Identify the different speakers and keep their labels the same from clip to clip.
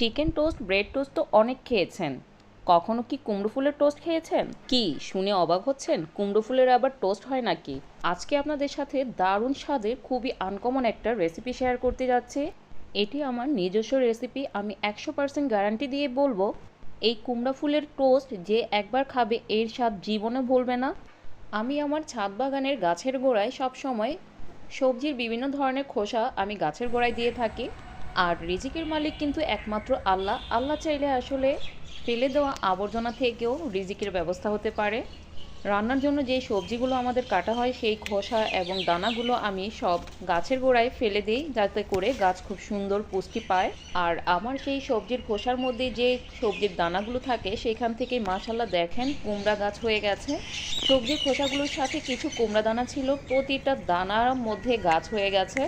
Speaker 1: Chicken toast, bread toast তো অনেক খেয়েছেন। কখনো কি কুমড়ো ফুলের টোস্ট খেয়েছেন? কি, শুনে অবাক হচ্ছেন? কুমড়ো ফুলের আবার টোস্ট হয় নাকি? আজকে আপনাদের সাথে দারুণ স্বাদের, খুবই আনকমন একটা রেসিপি শেয়ার করতে যাচ্ছি। এটি আমার নিজস্ব রেসিপি আমি একশো পার্সেন্ট গ্যারান্টি দিয়ে বলব। এই কুমড়া ফুলের টোস্ট যে একবার খাবে, এর স্বাদ জীবনে ভুলবে না। আমি আমার ছাদ বাগানের গাছের গোড়ায় সবসময় সবজির বিভিন্ন ধরনের খোসা আমি গাছের গোড়ায় দিয়ে থাকি। আর রিজিকের মালিক কিন্তু একমাত্র আল্লাহ। আল্লাহ চাইলে আসলে ফেলে দেওয়া আবর্জনা থেকেও রিজিকের ব্যবস্থা হতে পারে। রান্নার জন্য যে সবজিগুলো আমাদের কাটা হয়, সেই খোসা এবং দানাগুলো আমি সব গাছের গোড়ায় ফেলে দিই, যাতে করে গাছ খুব সুন্দর পুষ্টি পায়। আর আমার সেই সবজির খোসার মধ্যে যে সবজির দানাগুলো থাকে, সেখান থেকে মাশাল্লাহ দেখেন কুমড়া গাছ হয়ে গেছে। সবজির খোসাগুলোর সাথে কিছু কুমড়া দানা ছিল, প্রতিটা দানার মধ্যে গাছ হয়ে গেছে।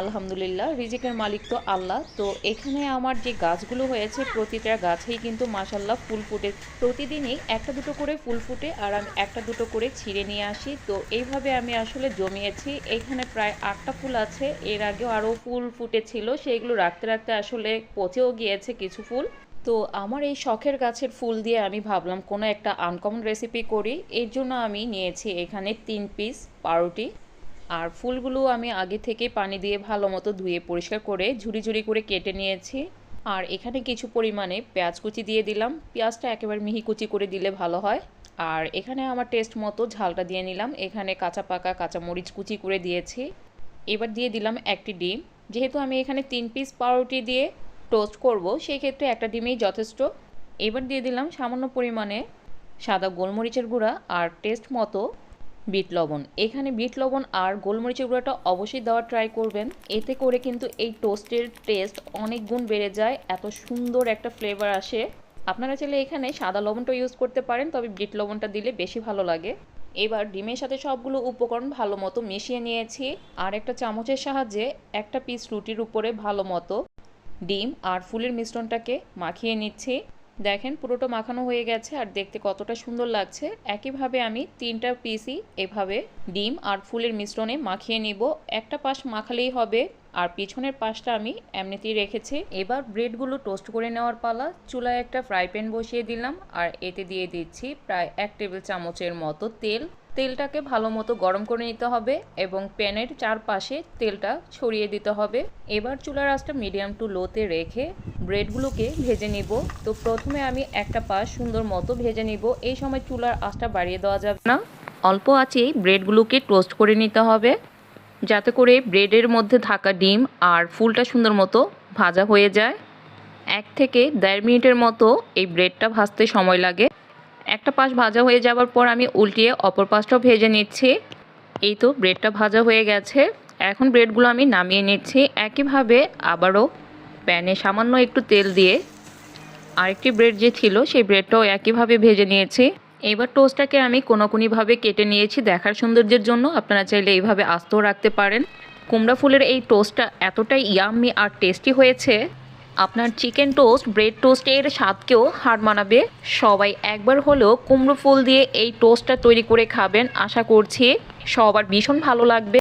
Speaker 1: আলহামদুলিল্লাহ, রিজিকের মালিক তো আল্লাহ। তো এখানে আমার যে গাছগুলো হয়েছে, প্রতিটা গাছেই কিন্তু মাসাল্লাহ ফুল ফুটে। প্রতিদিনই একটা দুটো করে ফুল ফুটে আর আমি একটা দুটো করে ছিঁড়ে নিয়ে আসি। তো এইভাবে আমি আসলে জমিয়েছি। এখানে প্রায় আটটা ফুল আছে। এর আগেও আরও ফুল ফুটেছিল। সেইগুলো রাখতে রাখতে আসলে পচেও গিয়েছে কিছু ফুল। তো আমার এই শখের গাছের ফুল দিয়ে আমি ভাবলাম, কোনো একটা আনকমন রেসিপি করি। এর জন্য আমি নিয়েছি এখানে তিন পিস পাউরুটি। আর ফুলগুলো আমি আগে থেকে পানি দিয়ে ভালো মতো ধুয়ে পরিষ্কার করে ঝুড়ি ঝুড়ি করে কেটে নিয়েছি। আর এখানে কিছু পরিমাণে পেঁয়াজ কুচি দিয়ে দিলাম। পেঁয়াজটা একেবারে মিহি কুচি করে দিলে ভালো হয়। আর এখানে আমার টেস্ট মতো ঝালটা দিয়ে নিলাম। এখানে কাঁচা পাকা কাঁচা মরিচ কুচি করে দিয়েছি। এবার দিয়ে দিলাম একটি ডিম। যেহেতু আমি এখানে তিন পিস পাউরুটি দিয়ে টোস্ট করব সেই ক্ষেত্রে একটা ডিমেই যথেষ্ট। এবার দিয়ে দিলাম সামান্য পরিমাণে সাদা গোলমরিচের গুঁড়া। আর টেস্ট মতো বিট লবণ। এখানে বিট লবণ আর গোলমরিচের গুঁড়োটা অবশ্যই দেওয়ার ট্রাই করবেন। এতে করে কিন্তু এই টোস্টের টেস্ট অনেক গুণ বেড়ে যায়, এত সুন্দর একটা ফ্লেভার আসে। আপনারা চাইলে এখানে সাদা লবণটা ইউজ করতে পারেন, তবে বিট লবণটা দিলে বেশি ভালো লাগে। এবার ডিমের সাথে সবগুলো উপকরণ ভালো মতো মিশিয়ে নিয়েছি। আর একটা চামচের সাহায্যে একটা পিস রুটির উপরে ভালো মতো ডিম আর ফুলের মিশ্রণটাকে মাখিয়ে নিচ্ছি। দেখেন পুরোটা মাখানো হয়ে গেছে আর দেখতে কতটা সুন্দর লাগছে। একইভাবে আমি তিনটা পিসই এভাবে ডিম আর ফুলের মিশ্রণে মাখিয়ে নিব। একটা পাশ মাখালেই হবে আর পিছনের পাশটা আমি এমনিতেই রেখেছি। এবার ব্রেডগুলো টোস্ট করে নেওয়ার পালা। চুলায় একটা ফ্রাই প্যান বসিয়ে দিলাম আর এতে দিয়ে দিচ্ছি প্রায় এক টেবিল চামচের মতো তেল। তেলটাকে ভালো মতো গরম করে নিতে হবে এবং প্যানের চারপাশে তেলটা ছড়িয়ে দিতে হবে। এবার চুলার আঁচটা মিডিয়াম টু লোতে রেখে ব্রেডগুলোকে ভেজে নিব। তো প্রথমে আমি একটা পাশ সুন্দর মতো ভেজে নিব। এই সময় চুলার আঁচটা বাড়িয়ে দেওয়া যাবে না। অল্প আঁচেই ব্রেডগুলোকে টোস্ট করে নিতে হবে। যাতে করে ব্রেডের মধ্যে থাকা ডিম আর ফুলটা সুন্দর মতো ভাজা হয়ে যায়। এক থেকে দেড় মিনিটের মতো এই ব্রেডটা ভাজতে সময় লাগে। একটা পাশ ভাজা হয়ে যাওয়ার পর আমি উল্টিয়ে অপর পাশটাও ভেজে নিচ্ছি। এই তো ব্রেডটা ভাজা হয়ে গেছে। এখন ব্রেডগুলো আমি নামিয়ে নিচ্ছি। একইভাবে আবারও প্যানে সামান্য একটু তেল দিয়ে আরেকটি ব্রেড যে ছিল, সেই ব্রেডটাও একইভাবে ভেজে নিয়েছি। এবার টোস্টটাকে আমি কোনোকুনিভাবে কেটে নিয়েছি দেখার সৌন্দর্যের জন্য। আপনারা চাইলে এইভাবে আস্তেও রাখতে পারেন। কুমড়া ফুলের এই টোস্টটা এতটাই ইয়াম্মি আর টেস্টি হয়েছে। আপনার চিকেন টোস্ট ব্রেড টোস্টের স্বাদকেও হার মানাবে। সবাই একবার হলেও কুমড়ো ফুল দিয়ে এই টোস্টটা তৈরি করে খাবেন, আশা করছি সবার ভীষণ ভালো লাগবে।